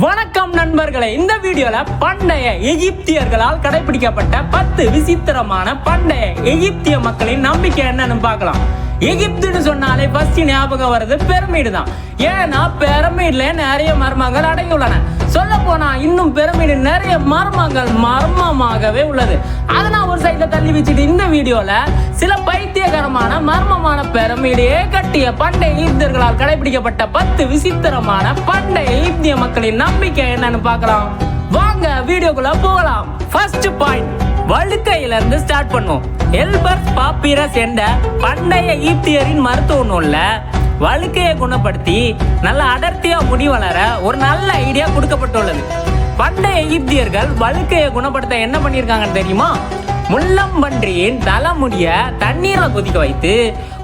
வணக்கம் நண்பர்களே இந்த வீடியோல பண்டைய எகிப்தியர்களால் கடைபிடிக்கப்பட்ட பத்து விசித்திரமான பண்டைய எகிப்திய மக்களின் நம்பிக்கை என்னன்னு பார்க்கலாம். எகிப்துன்னு சொன்னாலே ஃபர்ஸ்ட் ஞாபகம் வர்றது பிரமிடு தான். ஏன்னா பிரமிட்ல நிறைய மர்மங்கள் அடங்கியுள்ளன. சொல்ல போனா இன்னும் பிரமிடு நிறைய மர்மங்கள் மர்மமாகவே உள்ளது. அதை நான் ஒரு சைட்ல தள்ளி வச்சுட்டு இந்த வீடியோல சில பைத்தியகரமான மர்மமான பிரமிடையே கட்டிய பண்டைய எகிப்தியர்களால் கடைபிடிக்கப்பட்ட பத்து விசித்திரமான பண்டைய ஈப்திய மக்களின் நம்பிக்கை என்னன்னு பார்க்கலாம். வாங்க வீடியோக்குள்ள போகலாம். ஃபர்ஸ்ட் பாயிண்ட் வழுக்கையில இருந்து ஸ்டார்ட் பண்ணுவோம் எல்பர்ஸ் பாப்பிரஸ் என்ற பண்டைய ஈப்தியரின் மருத்துவ நூல்ல வழுக்கையை குணப்படுத்தி நல்ல அடர்த்தியா முடி வளர ஒரு நல்ல ஐடியா கொடுக்கப்பட்டுள்ளது. பண்டைய எகிப்தியர்கள் வழுக்கையை குணப்படுத்த என்ன பண்ணியிருக்காங்கன்னு தெரியுமா? முள்ளம்பன்றியின் தலைமுடிய தண்ணீரை கொதிக்க வைத்து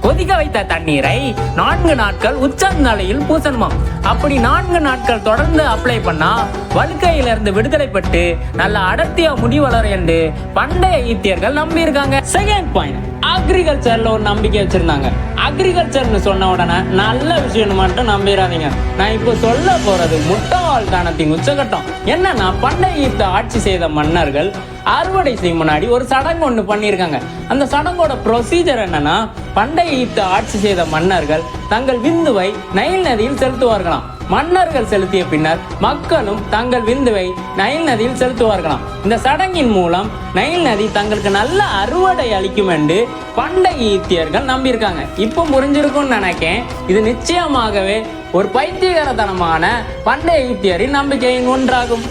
கொதிக்க வைத்த தண்ணீரை நான்கு நாட்கள் உச்சந்தலையில் பூசணுமாம். அப்படி நான்கு நாட்கள் தொடர்ந்து அப்ளை பண்ணா வழுக்கையிலிருந்து விடுதலை பெற்று நல்ல அடர்த்தியா முடி வளரும் என்று பண்டைய ஈத்தியர்கள் நம்பியிருக்காங்க. செகண்ட் பாயிண்ட் அக்ரிகல்ச்சரில் ஒரு நம்பிக்கை வச்சுருந்தாங்க. அக்ரிகல்ச்சர்னு சொன்ன உடனே நல்ல விஷயம்னு மட்டும் நம்பிடாதீங்க நான் இப்போ சொல்ல போகிறது முட்டாள்தானத்தின் உச்சகட்டம். என்னன்னா பண்டைய ஈர்த்த ஆட்சி செய்த மன்னர்கள் அறுவடை செய்யும் முன்னாடி ஒரு சடங்கு ஒன்று பண்ணியிருக்காங்க. அந்த சடங்கோட ப்ரொசீஜர் என்னன்னா பண்டைய ஈர்த்த ஆட்சி செய்த மன்னர்கள் தங்கள் விந்துவை நைல் நதியில் செலுத்துவார்களாம். மன்னர்கள் செலுத்திய பின்னர் மக்களும் தங்கள் விந்துவை நைல் நதியில் செலுத்துவார்களாம். இந்த சடங்கின் மூலம் நைல் நதி தங்களுக்கு நல்ல அறுவடை அளிக்கும் என்று பண்டைய ஈத்தியர்கள் நம்பியிருக்காங்க. இப்போ புரிஞ்சிருக்கும்னு நினைக்கேன். இது நிச்சயமாகவே ஒரு பைத்தியகரத்தனமான பண்டைய ஈத்தியரின் நம்பிக்கையின் ஒன்றாகும்.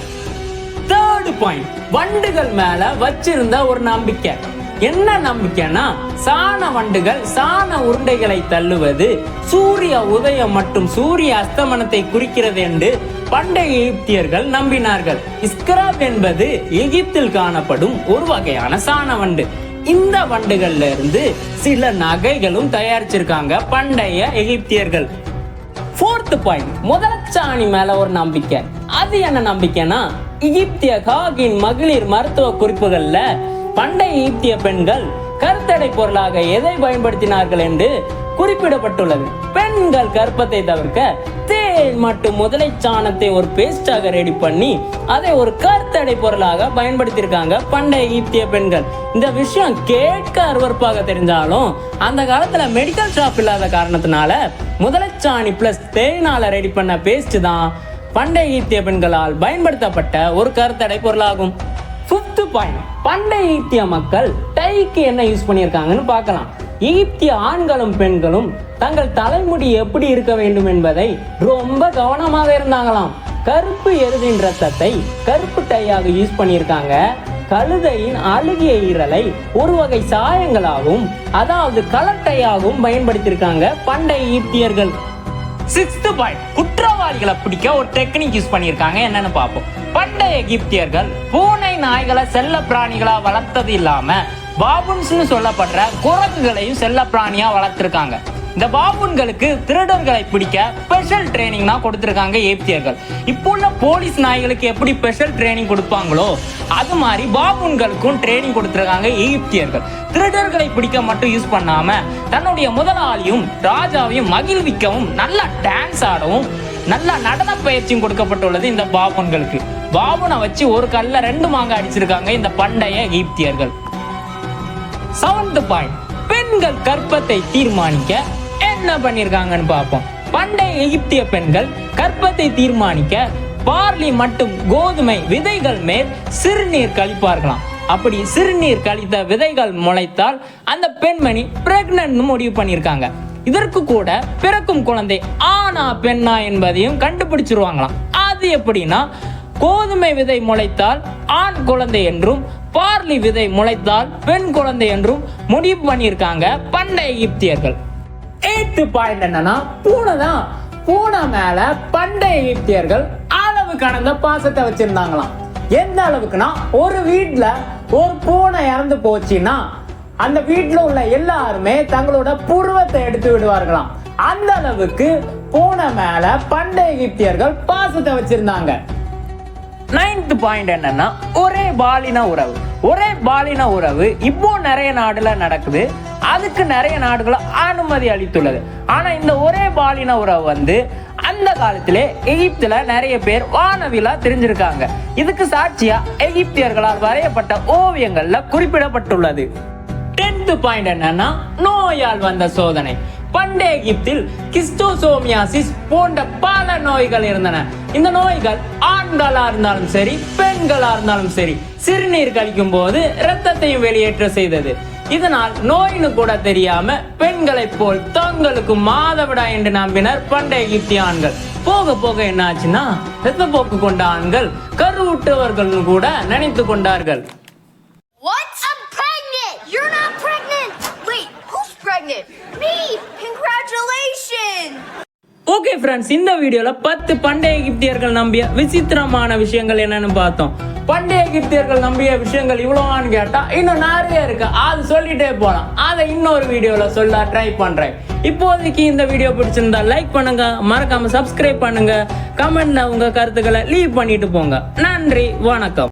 தேர்டு பாயிண்ட் வண்டுகள் மேல வச்சிருந்த ஒரு நம்பிக்கை. என்ன நம்பிக்கைன்னா சாண வண்டுகள் சாண உருண்டைகளை தள்ளுவது சூரிய உதயம் மற்றும் சூரிய அஸ்தமனத்தை குறிக்கிறது என்று பண்டைய எகிப்தியர்கள் நம்பினார்கள். இஸ்கிராப் என்பது எகிப்தில் காணப்படும் ஒரு வகையான சாண வண்டு. இந்த வண்டுகள்ல இருந்து சில நகைகளும் தயாரிச்சிருக்காங்க பண்டைய எகிப்தியர்கள். ஃபோர்த் பாயிண்ட் முதலச்சாணி மேல ஒரு நம்பிக்கை. அது என்ன நம்பிக்கைனா எகிப்திய காகின் மகளிர் மருத்துவ குறிப்புகள்ல பண்டை எகிப்திய பெண்கள் கருத்தடை பொருளாக எதை பயன்படுத்தினார்கள் என்று குறிப்பிடப்பட்டுள்ளது. பெண்கள் கற்பத்தை தவிர்க்க தேன் மற்றும் முதலை சாணத்தை ஒரு பேஸ்டாக ரெடி பண்ணி அதை ஒரு கருத்தடை பொருளாக பயன்படுத்தியிருக்காங்க பண்டைய எகிப்திய பெண்கள். இந்த விஷயம் கேட்க அருவருப்பாக தெரிஞ்சாலும் அந்த காலத்துல மெடிக்கல் ஷாப் இல்லாத காரணத்தினால முதலச்சாணி பிளஸ் தேனால ரெடி பண்ண பேஸ்ட் தான் பண்டைய ஈத்திய பெண்களால் பயன்படுத்தப்பட்ட ஒரு கருத்தடை பொருளாகும். பாயிண்ட் பண்டைய எகிப்திய மக்கள் டைக்கு என்ன யூஸ் பண்ணியிருக்காங்கன்னு பார்க்கலாம். எகிப்திய ஆண்களும் பெண்களும் தங்கள் தலைமுடி எப்படி இருக்க வேண்டும் என்பதை ரொம்ப கவனமாக இருந்தாங்களாம். கருப்பு எருதின் ரத்தத்தை கருப்பு டையாக யூஸ் பண்ணியிருக்காங்க. கழுதையின் அழுகிய ஈரலை ஒரு வகை சாயங்களாகவும் அதாவது கலட்டையாகவும் பயன்படுத்தியிருக்காங்க பண்டைய ஈப்தியர்கள் சிக்ஸ்த் பாயிண்ட் குற்றவாளிகளை பிடிக்க ஒரு டெக்னிக் யூஸ் பண்ணியிருக்காங்க. என்னன்னு பார்ப்போம். பண்டைய எகிப்தியர்கள் பூனை நாய்களை செல்ல பிராணிகளா வளர்த்தது இல்லாம பாபுன்ஸ்னு சொல்லப்படுற குரங்குகளையும் செல்ல பிராணியா வளர்த்திருக்காங்க. இந்த பாபுன்களுக்கு திருடர்களை பிடிக்க ஸ்பெஷல் ட்ரைனிங் தான் கொடுத்துருக்காங்க எகிப்தியர்கள். இப்போ உள்ள போலீஸ் நாய்களுக்கு எப்படி ஸ்பெஷல் ட்ரைனிங் கொடுப்பாங்களோ அது மாதிரி பாபுன்களுக்கும் ட்ரைனிங் கொடுத்துருக்காங்க எகிப்தியர்கள். திருடர்களை பிடிக்க மட்டும் யூஸ் பண்ணாம தன்னுடைய முதலாளியும் ராஜாவையும் மகிழ்விக்கவும் நல்லா டான்ஸ் ஆடவும் நல்ல நடன பயிற்சியும் கொடுக்கப்பட்டுள்ளது இந்த பாபுன்களுக்கு. வாமனை வச்சு ஒரு கல்ல ரெண்டு மாங்காய் அடிச்சிருக்காங்க இந்த பண்டைய எகிப்தியர்கள். செவன்த் பாயிண்ட் பெண்கள் கற்பத்தை தீர்மானிக்க என்ன பண்ணிருக்காங்கன்னு பார்ப்போம். பண்டைய எகிப்திய பெண்கள் கற்பத்தை தீர்மானிக்க பார்லி மற்றும் கோதுமை விதைகள் மேல் சிறுநீர் கழிப்பார்களாம். அப்படி சிறுநீர் கழித்த விதைகள் முளைத்தால் அந்த பெண்மணி பிரெக்னன்ட் முடிவு பண்ணியிருக்காங்க இதற்கு கூட பிறக்கும் குழந்தை ஆனா பெண்ணா என்பதையும் கண்டுபிடிச்சிருவாங்களாம். அது எப்படின்னா கோதுமை விதை முளைத்தால் ஆண் குழந்தை என்றும் பார்லி விதை முளைத்தால் பெண் குழந்தை என்றும் முடிவு பண்ணியிருக்காங்க பண்டைய எகிப்தியர்கள். எயித்து பாயிண்ட் என்னன்னா பூனை தான் பூனை மேல பண்டைய எகிப்தியர்கள் அளவு கடந்த பாசத்தை வச்சிருந்தாங்களாம். எந்த அளவுக்குன்னா ஒரு வீட்டில் ஒரு பூனை இறந்து போச்சுன்னா அந்த வீட்டில் உள்ள எல்லாருமே தங்களோட புருவத்தை எடுத்து விடுவார்களாம். அந்த அளவுக்கு பூனை மேல பண்டைய எகிப்தியர்கள் பாசத்தை வச்சிருந்தாங்க. நைன்த் பாயிண்ட் என்னன்னா ஒரே பாலின உறவு. ஒரே பாலின உறவு இப்போ நிறைய நாடுல நடக்குது. அதுக்கு நிறைய நாடுகள் அனுமதி அளித்துள்ளது. ஆனா இந்த ஒரே பாலின உறவு வந்து அந்த காலத்திலே எகிப்துல நிறைய பேர் வானவிலா தெரிஞ்சிருக்காங்க. இதுக்கு சாட்சியா எகிப்தியர்களால் வரையப்பட்ட ஓவியங்கள்ல குறிப்பிடப்பட்டுள்ளது. டென்த் பாயிண்ட் என்னன்னா நோயால் வந்த சோதனை. பண்டைய எகிப்தில் கிஸ்டோசோமியாசிஸ் போன்ற பல நோய்கள் இருந்தன. இந்த நோய்கள் ஆண்களா இருந்தாலும் சரி பெண்களா இருந்தாலும் சரி சிறுநீர் கழிக்கும் போது இரத்தத்தையும் வெளியேற்ற செய்தது. இதனால் நோயின்னு கூட தெரியாம பெண்களைப் போல் தங்களுக்கு மாதவிடா என்று நம்பினர் பண்டைய எகிப்திய ஆண்கள். போக போக என்ன ஆச்சுன்னா போக்கு கொண்ட ஆண்கள் கருவுற்றவர்கள் கூட நினைத்து கொண்டார்கள். ஓகே ஃப்ரெண்ட்ஸ் இந்த வீடியோல பத்து பண்டைய எகிப்தியர்கள் நம்பிய விசித்திரமான விஷயங்கள் என்னன்னு பார்த்தோம். பண்டைய எகிப்தியர்கள் நம்பிய விஷயங்கள் இவ்வளோவான்னு கேட்டா இன்னும் நிறைய இருக்கு. அது சொல்லிட்டே போலாம். அதை இன்னொரு வீடியோல சொல்ல ட்ரை பண்றேன். இப்போதைக்கு இந்த வீடியோ பிடிச்சிருந்தா லைக் பண்ணுங்க. மறக்காம சப்ஸ்கிரைப் பண்ணுங்க. கமெண்ட்ல உங்க கருத்துக்களை லீவ் பண்ணிட்டு போங்க. நன்றி வணக்கம்.